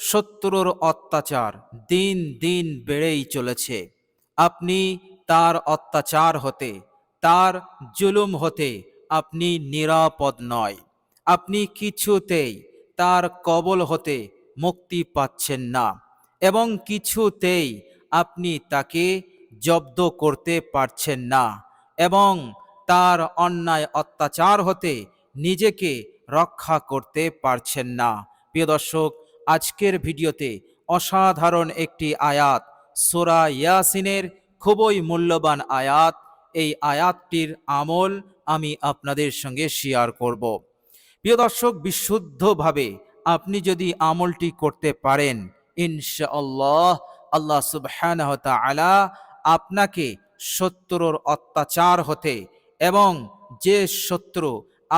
শত্রুর অত্যাচার দিন দিন বেড়েই চলেছে। আপনি তার অত্যাচার হতে, তার জুলুম হতে আপনি নিরাপদ নয়। আপনি কিছুতেই তার কবল হতে মুক্তি পাচ্ছেন না এবং কিছুতেই আপনি তাকে জব্দ করতে পারছেন না এবং তার অন্যায় অত্যাচার হতে নিজেকে রক্ষা করতে পারছেন না। প্রিয় দর্শক আজকের ভিডিওতে অসাধারণ একটি আয়াত। সোরা ইয়াসিনের খুবই মূল্যবান আয়াত। এই আয়াতটির আমল আমি আপনাদের সঙ্গে শেয়ার করব। প্রিয় দর্শক, বিশুদ্ধভাবে আপনি যদি আমলটি করতে পারেন, ইনশাআল্লাহ আল্লাহ সুবহানাহু তাআলা আপনাকে শত্রুর অত্যাচার হতে এবং যে শত্রু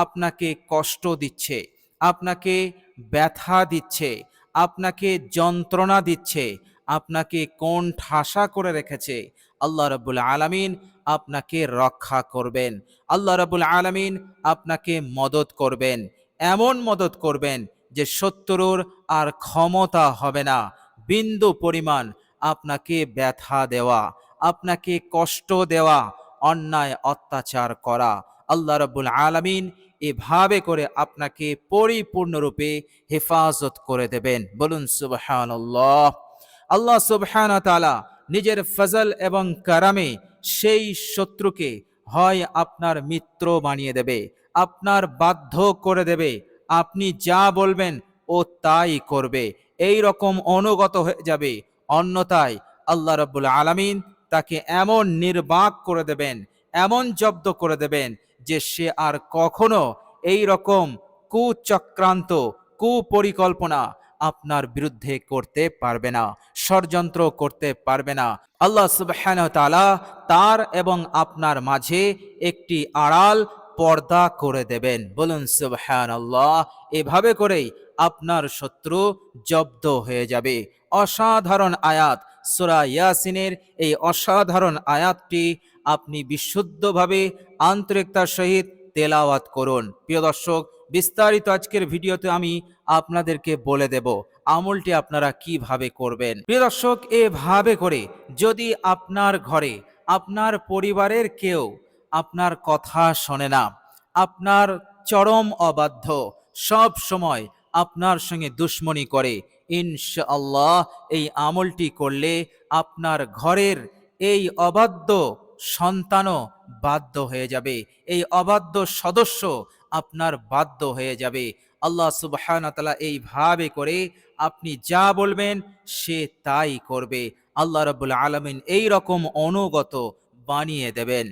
আপনাকে কষ্ট দিচ্ছে, আপনাকে ব্যথা দিচ্ছে আপনাকে যন্ত্রণা দিচ্ছে, আপনাকে কোন ঠাসা করে রেখেছে। আল্লাহ রব্বুল আলামিন আপনাকে রক্ষা করবেন। আল্লাহ রব্বুল আলামিন আপনাকে মদত করবেন। এমন মদত করবেন যে শত্রুর আর ক্ষমতা হবে না। বিন্দু পরিমাণ আপনাকে ব্যথা দেওয়া, আপনাকে কষ্ট দেওয়া, অন্যায় অত্যাচার করা। আল্লাহ রব্বুল আলামিন এভাবে করে আপনাকে পরিপূর্ণরূপে হেফাজত করে দেবেন। বলুন, সুবহানাল্লাহ। আল্লাহ সুবহান তাআলা নিজের ফজল এবং কারামে সেই শত্রুকে হয় আপনার মিত্র বানিয়ে দেবে, আপনার বাধ্য করে দেবে। আপনি যা বলবেন ও তাই করবে। এই রকম অনুগত হয়ে যাবে। অন্যথায় আল্লাহ রব্বুল আলামিন তাকে এমন নির্বাক করে দেবেন, এমন জব্দ করে দেবেন যে সে আর কখনো এই রকম কুচক্রান্ত, কুপরিকল্পনা আপনার বিরুদ্ধে করতে পারবে না, ষড়যন্ত্র করতে পারবে না। আল্লাহ তাআলা তার এবং আপনার মাঝে একটি আড়াল পর্দা করে দেবেন। বলুন, সুবহানাল্লাহ, এভাবে করেই আপনার শত্রু জব্দ হয়ে যাবে। অসাধারণ আয়াত সূরা ইয়াসিনের এই অসাধারণ আয়াতটি আপনি বিশুদ্ধভাবে আন্তরিকতার সহিত তেলাওয়াত করুন। প্রিয় দর্শক, বিস্তারিত আজকের ভিডিওতে আমি আপনাদেরকে বলে দেব আমলটি আপনারা কীভাবে করবেন। প্রিয় দর্শক, এভাবে করে যদি আপনার ঘরে, আপনার পরিবারের কেউ আপনার কথা শোনে না, আপনার চরম অবাধ্য, সব সময় আপনার সঙ্গে দুশ্মনী করে ইনশাআল্লাহ এই আমলটি করলে আপনার ঘরের এই অবাধ্য সন্তানও বাধ্য হয়ে যাবে। এই অবাধ্য সদস্য আপনার বাধ্য হয়ে যাবে। আল্লাহ সুবহান তালা এইভাবে করে আপনি যা বলবেন সে তাই করবে। আল্লাহ রবুল আলমিন রকম অনুগত বানিয়ে দেবেন।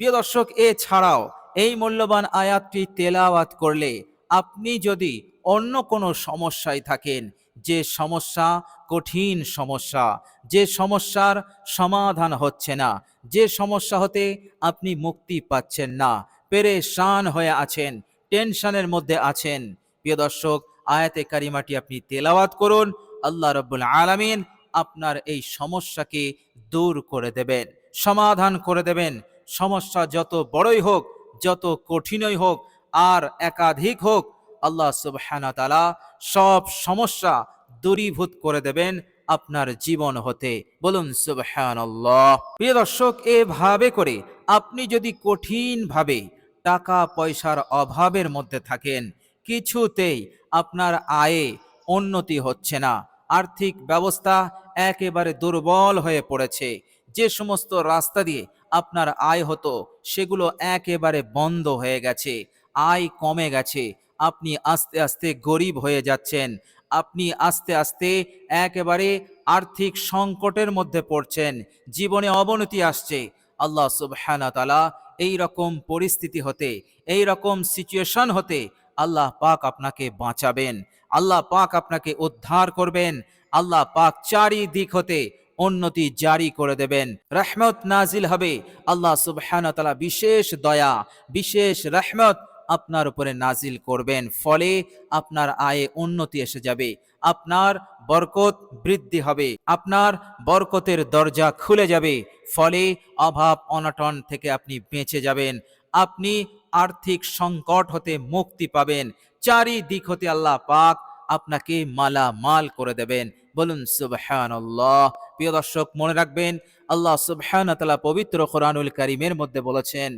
প্রিয় দর্শক, এছাড়াও এই মূল্যবান আয়াতটি তেলাওয়াত করলে আপনি যদি অন্য কোনো সমস্যায় থাকেন যে সমস্যা কঠিন সমস্যা, যে সমস্যার সমাধান হচ্ছে না, যে সমস্যা হতে আপনি মুক্তি পাচ্ছেন না, পেরেশান হয়ে আছেন, টেনশনের মধ্যে আছেন। প্রিয় দর্শক, আয়াতে কারিমাটি আপনি তেলাওয়াত করুন, আল্লাহ রব্বুল আলামিন আপনার এই সমস্যাকে দূর করে দেবেন, সমাধান করে দেবেন। সমস্যা যত বড়ই হোক, যত কঠিনই হোক, আর একাধিক হোক আল্লাহ সুবহানা তালা সব সমস্যা দূরীভূত করে দেবেন আপনার জীবন হতে। বলুন, সুবহানাল্লাহ। প্রিয় দর্শক, এভাবে করে আপনি যদি কঠিনভাবে টাকা পয়সার অভাবের মধ্যে থাকেন, কিছুতেই আপনার আয়ে উন্নতি হচ্ছে না। আর্থিক ব্যবস্থা একেবারে দুর্বল হয়ে পড়েছে। যে সমস্ত রাস্তা দিয়ে আপনার আয় হতো, সেগুলো একেবারে বন্ধ হয়ে গেছে, আয় কমে গেছে আপনি আস্তে আস্তে গরিব হয়ে যাচ্ছেন। আপনি আস্তে আস্তে একেবারে আর্থিক সংকটের মধ্যে পড়ছেন। জীবনে অবনতি আসছে। আল্লাহ সুবহানা এই রকম পরিস্থিতি হতে এই রকম সিচুয়েশন হতে আল্লাহ পাক আপনাকে বাঁচাবেন। আল্লাহ পাক আপনাকে উদ্ধার করবেন। আল্লাহ পাক চারিদিক হতে উন্নতি জারি করে দেবেন। রহমত নাজিল হবে। আল্লাহ সুবহানাহু ওয়া বিশেষ দয়া, বিশেষ রহমত আপনার উপরে নাজিল করবেন, ফলে আপনার আয়ে উন্নতি এসে যাবে, আপনার বরকত বৃদ্ধি হবে, আপনার বরকতের দরজা খুলে যাবে, ফলে অভাব অনটন থেকে আপনি বেঁচে যাবেন, আপনি আর্থিক সংকট হতে মুক্তি পাবেন, চারিদিক হতে আল্লাহ পাক আপনাকে মালা মাল করে দেবেন, বলুন সুবহানাল্লাহ। প্রিয় দর্শক, মনে রাখবেন, আল্লাহ সুবহানাহু তাআলা পবিত্র কোরআনুল কারীমের মধ্যে বলেছেন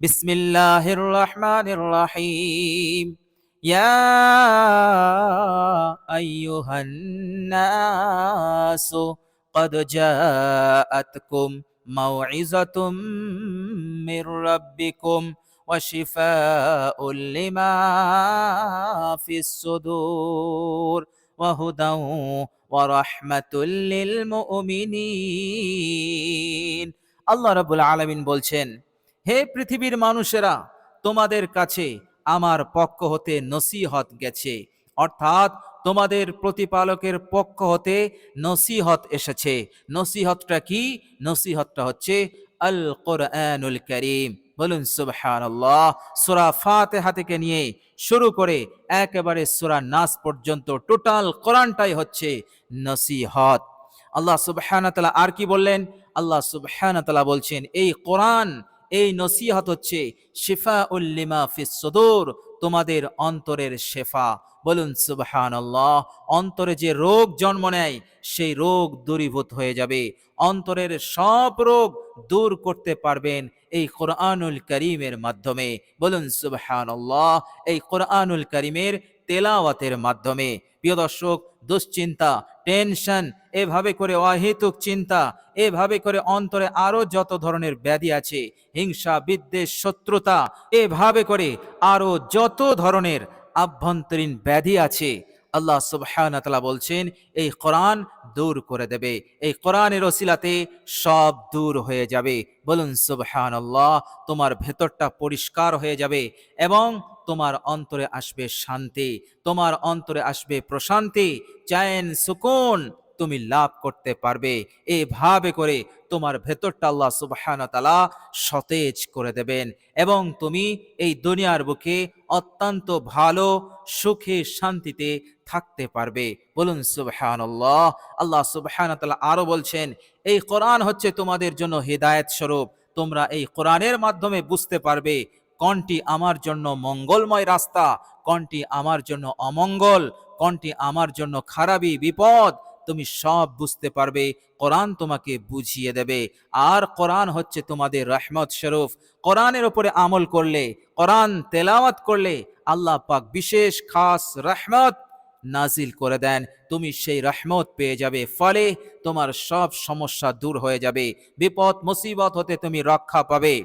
বিসমিল্লাহির রহমানির রহিম ইয়া আইয়ুহান নাসু قد جاءتكم موعظة من ربكم وشفاء لما في الصدور وهدى ورحمة للمؤمنين আল্লাহ রাব্বুল আলামিন বলছেন হে পৃথিবীর মানুষেরা, তোমাদের কাছে আমার পক্ষ হতে নসিহত গেছে। অর্থাৎ তোমাদের প্রতিপালকের পক্ষ হতে নসিহত এসেছে। নসিহতটা কি? নসিহতটা হচ্ছে আল কোরআনুল করিম। বলুন, সুবহানাল্লাহ। সূরা ফাতিহা থেকে নিয়ে শুরু করে একেবারে সূরা নাস পর্যন্ত টোটাল কোরআনটাই হচ্ছে নসিহত। আল্লাহ সুবহানাহু আর কি বললেন? আল্লাহ সুবহানাহু বলছেন, এই কোরআন এই নসিহত হচ্ছে শিফা উল্লিমা ফিস সুদূর, তোমাদের অন্তরের শেফা। বলুন, সুবহানাল্লাহ, অন্তরে যে রোগ জন্ম নেয়, সেই রোগ দূরীভূত হয়ে যাবে। অন্তরের সব রোগ দূর করতে পারবেন এই কোরআনুল করিমের মাধ্যমে। বলুন, সুবহানাল্লাহ, এই কোরআনুল করিমের তেলাওয়াতের মাধ্যমে। প্রিয় দর্শক, দুশ্চিন্তা, টেনশন, এভাবে করে অহেতুক চিন্তা, এভাবে করে অন্তরে আরও যত ধরনের ব্যাধি আছে, হিংসা, বিদ্বেষ, শত্রুতা, এভাবে করে আরও যত ধরনের আভ্যন্তরীণ ব্যাধি আছে, আল্লাহ ওয়া বলছেন, এই কোরআন দূর করে দেবে। এই কোরআনের ওসিলাতে সব দূর হয়ে যাবে। বলুন সুবহানাল্লাহ, তোমার ভেতরটা পরিষ্কার হয়ে যাবে এবং তোমার অন্তরে আসবে শান্তি, তোমার অন্তরে আসবে প্রশান্তি, চায়েন, সুকুন তুমি লাভ করতে পারবে। এভাবে করে তোমার ভেতরটা আল্লাহ তাআলা সতেজ করে দেবেন এবং তুমি এই দুনিয়ার বুকে অত্যন্ত ভালো সুখে শান্তিতে থাকতে পারবে। বলুন সুবহানাল্লাহ। আল্লাহ সুবহানাহু ওয়া তাআলা আরও বলছেন, এই কোরআন হচ্ছে তোমাদের জন্য হেদায়েত স্বরূপ। তোমরা এই কোরআনের মাধ্যমে বুঝতে পারবে কোনটি আমার জন্য মঙ্গলময় রাস্তা, কোনটি আমার জন্য অমঙ্গল, কোনটি আমার জন্য খারাপি বিপদ, তুমি সব বুঝতে পারবে, কোরআন তোমাকে বুঝিয়ে দেবে। আর কোরআন হচ্ছে তোমাদের রহমত স্বরূপ। কোরআনের ওপরে আমল করলে, কোরআন তেলাওয়াত করলে আল্লাহ পাক বিশেষ খাস রহমত নাজিল করে দেন। তুমি সেই রহমত পেয়ে যাবে, ফলে তোমার সব সমস্যা দূর হয়ে যাবে। বিপদ, মুসিবত হতে তুমি রক্ষা পাবে।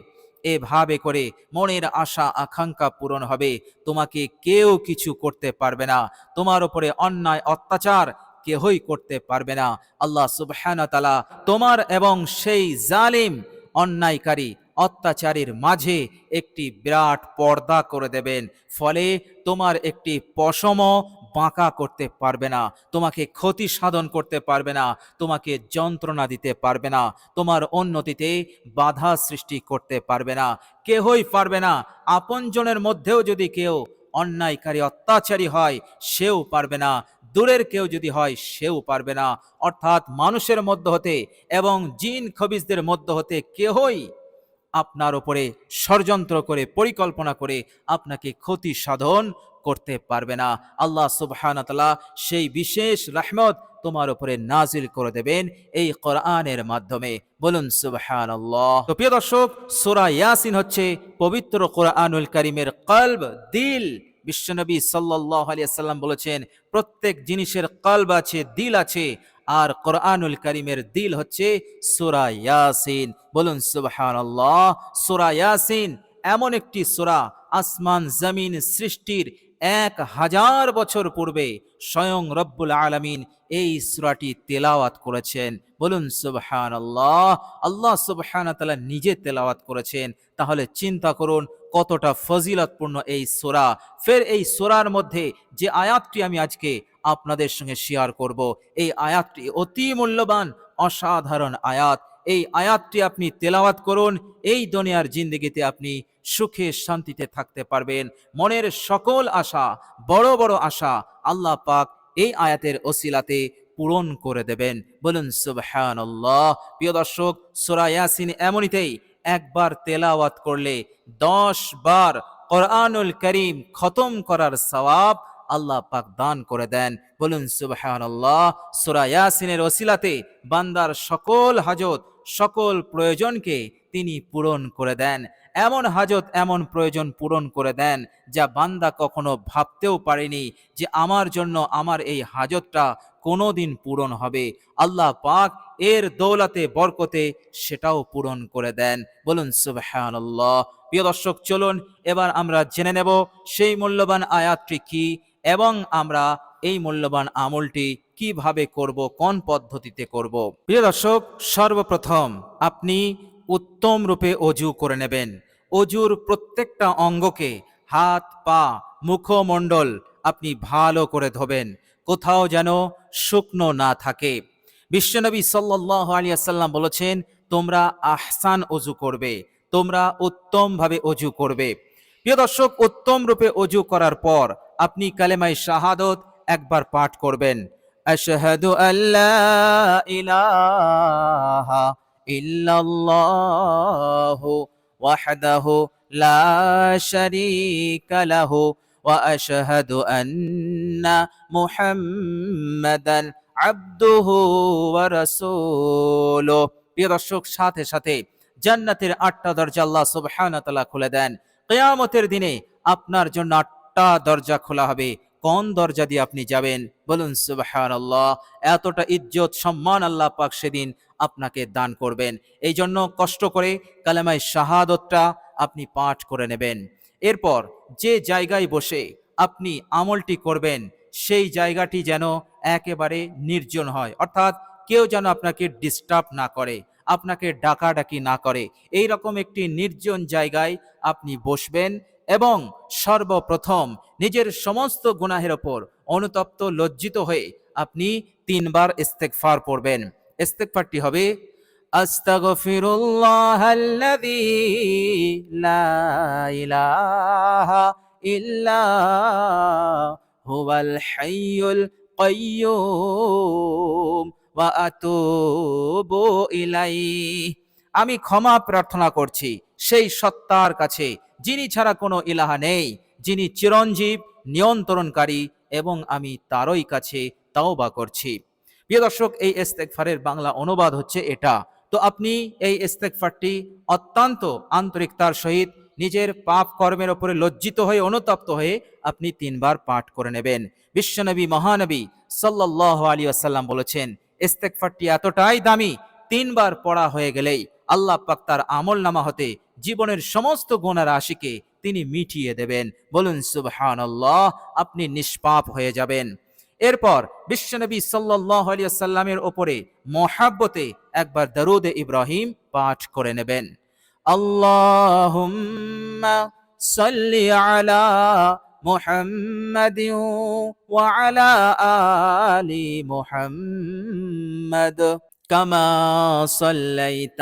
এভাবে করে মনের আশা, আকাঙ্ক্ষা পূরণ হবে। তোমাকে কেউ কিছু করতে পারবে না। তোমার উপরে অন্যায়, অত্যাচার কেহই করতে পারবে না। আল্লাহ সুবহানাহু তাআলা তোমার এবং সেই জালিম, অন্যায়কারী, অত্যাচারীর মাঝে একটি বিরাট পর্দা করে দেবেন। ফলে তোমার একটি পশম বাঁকা করতে পারবে না, তোমাকে ক্ষতি সাধন করতে পারবে না, তোমাকে যন্ত্রণা দিতে পারবে না, তোমার উন্নতিতে বাধা সৃষ্টি করতে পারবে না, কেহই পারবে না আপনজনের মধ্যেও যদি কেউ অন্যায়কারী, অত্যাচারী হয়, সেও পারবে না, দূরের কেউ যদি হয়, সেও পারবে না, অর্থাৎ মানুষের মধ্য হতে এবং জিন খবিজদের মধ্য হতে কেহই আপনার উপরে ষড়যন্ত্র করে, পরিকল্পনা করে আপনাকে ক্ষতি সাধন করতে পারবে না। আল্লাহ সুবহানাহু ওয়া সেই বিশেষ রহমত তোমার উপরে নাজিল করে দেবেন এই কোরআনের মাধ্যমে। বলুন, সুবহানাল্লাহ। তো প্রিয় দর্শক, সূরা ইয়াসিন হচ্ছে পবিত্র কোরআনুল করিমের কলব, দিল। বিশ্বনবী সাল্লাম বলেছেন, প্রত্যেক জিনিসের কলব আছে, দিল আছে, আর কোরআনুল করিমের দিল হচ্ছে সূরা ইয়াসিন। বলুন, সুবহানাল্লাহ। সূরা ইয়াসিন এমন একটি সূরা আসমান জমিন সৃষ্টির এক হাজার বছর পূর্বে স্বয়ং রব্বুল আলামিন এই সূরাটি তেলাওয়াত করেছেন। বলুন, সুবহানাল্লাহ। আল্লাহ সুবহানাহু ওয়া তালা নিজে তেলাওয়াত করেছেন। তাহলে চিন্তা করুন, কতটা ফজিলতপূর্ণ এই সোরা। ফের এই সূরার মধ্যে যে আয়াতটি আমি আজকে আপনাদের সঙ্গে শেয়ার করব, এই আয়াতটি অতি মূল্যবান, অসাধারণ আয়াত। এই আয়াতটি আপনি তেলাওয়াত করুন, এই দুনিয়ার জিন্দগিতে আপনি সুখে শান্তিতে থাকতে পারবেন। মনের সকল আশা, বড় বড় আশা আল্লাহ পাক এই আয়াতের ওসিলাতে পূরণ করে দেবেন। বলুন, সুবহানাল্লাহ। প্রিয় দর্শক, সূরা ইয়াসিন এমনিতেই একবার তেলাওয়াত করলে দশ বার কোরআনুল করিম খতম করার সওয়াব আল্লাহ পাক দান করে দেন। বলুন, সুবহানাল্লাহ। সূরা ইয়াসিনের ওসিলাতে বান্দার সকল হাজত সকল প্রয়োজনকে তিনি পূরণ করে দেন। এমন হাজত, এমন প্রয়োজন পূরণ করে দেন, যা বান্দা কখনো ভাবতেও পারেনি যে আমার জন্য আমার এই হাজতটা কোনো দিন পূরণ হবে। আল্লাহ পাক এর দৌলাতে, বরকতে সেটাও পূরণ করে দেন। বলুন, সুবহানাল্লাহ। প্রিয় দর্শক, চলুন, এবার আমরা জেনে নেব সেই মূল্যবান আয়াতটি কি এবং আমরা এই মূল্যবান আমলটি কীভাবে করব, কোন পদ্ধতিতে করব? প্রিয় দর্শক, সর্বপ্রথম আপনি উত্তম রূপে অজু করে নেবেন। অজুর প্রত্যেকটা অঙ্গকে হাত, পা, মুখমণ্ডল আপনি ভালো করে ধোবেন, কোথাও যেন শুকনো না থাকে। বিশ্বনবী সাল্লাহ আলিয়াল্লাম বলেছেন, তোমরা আহসান অজু করবে, তোমরা উত্তমভাবে অজু করবে। প্রিয় দর্শক, উত্তম রূপে অজু করার পর আপনি কালেমাই শাহাদত একবার পাঠ করবেন। আশহাদু আল্লাহ ইলাহা ইল্লাল্লাহু ওয়াহদাহু লা শারীকা লাহু ওয়া আশহাদু আন্না মুহাম্মাদান আবদুহু ওয়া রাসূলুহু। প্রিয় সাথে সাথে জান্নাতের আটটা দরজা আল্লাহ সুবহানাহু খুলে দেন। কিয়ামতের দিনে আপনার জন্য আটটা দরজা খোলা হবে। কোন দরজা দিয়ে আপনি যাবেন? বলুন, সুবহানাল্লাহ, এতটা ইজ্জত, সম্মান আল্লাহ পাক সেদিন আপনাকে দান করবেন। এই জন্য কষ্ট করে কালেমায় শাহাদতটা আপনি পাঠ করে নেবেন। এরপর যে জায়গায় বসে আপনি আমলটি করবেন, সেই জায়গাটি যেন একেবারে নির্জন হয়। অর্থাৎ কেউ যেন আপনাকে ডিস্টার্ব না করে, আপনাকে ডাকাডাকি না করে। এই রকম একটি নির্জন জায়গায় আপনি বসবেন এবং সর্বপ্রথম নিজের সমস্ত গুনাহের ওপর অনুতপ্ত, লজ্জিত হয়ে আপনি তিনবার ইস্তেকফার পড়বেন। ইস্তেকফারটি হবে লা ইলাহা ইল্লা আমি ক্ষমা প্রার্থনা করছি, সেই সত্তার কাছে যিনি ছাড়া কোনো ইলাহা নেই, যিনি চিরঞ্জীব, নিয়ন্ত্রণকারী এবং আমি তারই কাছে তাওবা করছি। প্রিয় দর্শক, এই ইস্তেগফারের বাংলা অনুবাদ হচ্ছে এটা। তো আপনি এই ইস্তেগফারটি অত্যন্ত আন্তরিকতার সহিত নিজের পাপ কর্মের ওপরে লজ্জিত হয়ে, অনুতপ্ত হয়ে আপনি তিনবার পাঠ করে নেবেন। বিশ্বনবী মহানবী সাল্লাল্লাহু আলাইহি ওয়াসাল্লাম বলেছেন, ইস্তেগফারটি এতটাই দামি, তিনবার পড়া হয়ে গেলেই আল্লাহ পাক তার আমল নামা হতে জীবনের সমস্ত গুণার রাশিকে তিনি মিটিয়ে দেবেন বলুন সুবহানাল্লাহ আপনি নিষ্পাপ হয়ে যাবেন এরপর বিশ্বনবী সাল্লাল্লাহু আলাইহি সাল্লামের ওপরে মহাব্বতে একবার দরুদে ইব্রাহিম পাঠ করে নেবেন আল্লাহুম্মা সাল্লি আলা محمد وعلى آل محمد كما صليت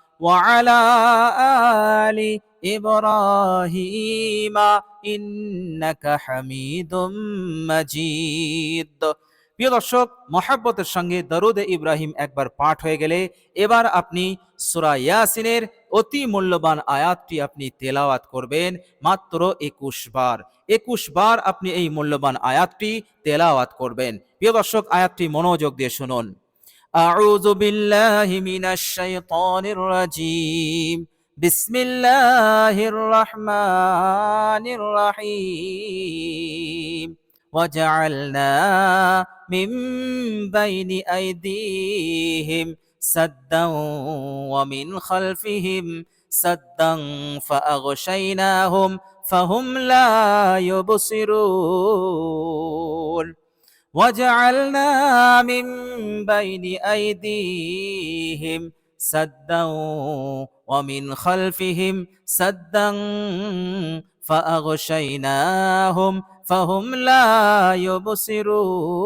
وعلى آل إبراهيم إنك حميد مجيد প্রিয় দর্শক মহাব্বতের সঙ্গে দরুদে ইব্রাহিম একবার পাঠ হয়ে গেলে এবার আপনি সুরা ইয়াসিনের অতি মূল্যবান আয়াতটি আপনি তেলাওয়াত করবেন মাত্র একুশ বার একুশ বার আপনি এই মূল্যবান আয়াতটি তেলাওয়াত করবেন প্রিয় দর্শক আয়াতটি মনোযোগ দিয়ে শুনুন أعوذ بالله من الشيطان الرجيم بسم الله الرحمن الرحيم وجعلنا من بين أيديهم سدا ومن خلفهم سدا فأغشيناهم فهم لا يبصرون وجعلنا من بين أيديهم سدا ومن خلفهم سدا فأغشيناهم ফাহুম লা ইউবসিরুন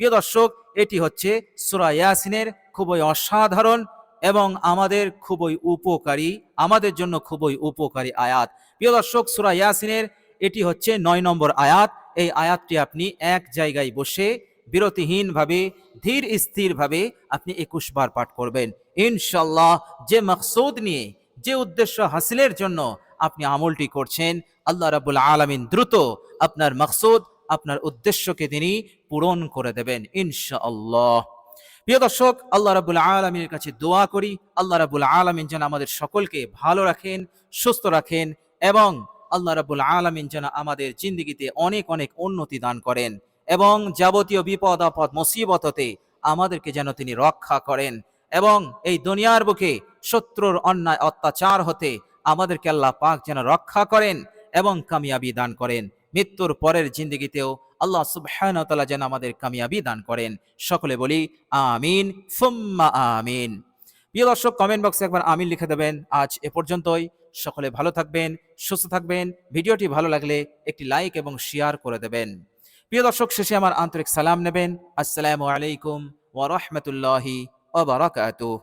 প্রিয় দর্শক এটি হচ্ছে সূরা ইয়াসিনের খুবই অসাধারণ এবং আমাদের খুবই উপকারী আমাদের জন্য খুবই উপকারী আয়াত প্রিয় দর্শক সূরা ইয়াসিনের এটি হচ্ছে নয় নম্বর আয়াত এই আয়াতটি আপনি এক জায়গায় বসে বিরতিহীনভাবে, ধীর স্থিরভাবে আপনি একুশ বার পাঠ করবেন। ইনশাল্লাহ যে মকসুদ নিয়ে, যে উদ্দেশ্য হাসিলের জন্য আপনি আমলটি করছেন, আল্লাহ রাবুল আলমিন দ্রুত আপনার মকসুদ, আপনার উদ্দেশ্যকে তিনি পূরণ করে দেবেন, ইনশাআল্লাহ। প্রিয় দর্শক, আল্লাহ রাবুল আলমিনের কাছে দোয়া করি, আল্লাহ রাবুল আলমিন যেন আমাদের সকলকে ভালো রাখেন, সুস্থ রাখেন এবং আল্লাহ রাবুল আলমিন যেন আমাদের জিন্দগিতে অনেক অনেক উন্নতি দান করেন এবং যাবতীয় বিপদ, আপদ মুসিবত হতে আমাদেরকে যেন তিনি রক্ষা করেন এবং এই দুনিয়ার বুকে শত্রুর অন্যায়, অত্যাচার হতে আমাদেরকে আল্লাহ পাক যেন রক্ষা করেন এবং কামিয়াবি দান করেন। মৃত্যুর পরের জিন্দগিতেও আল্লাহ সুবহানাহু ওয়া যেন আমাদের কামিয়াবি দান করেন। সকলে বলি, আমিন, সুম্মা আমিন। প্রিয় দর্শক কমেন্ট বক্সে একবার আমিন লিখে দেবেন। আজ এ পর্যন্তই। সকলে ভালো থাকবেন, সুস্থ থাকবেন। ভিডিওটি ভালো লাগলে একটি লাইক এবং শেয়ার করে দেবেন। প্রিয় দর্শক, শেষে আমার আন্তরিক সালাম নেবেন। আসসালামু আলাইকুম ওয়া বারাকাতুহু।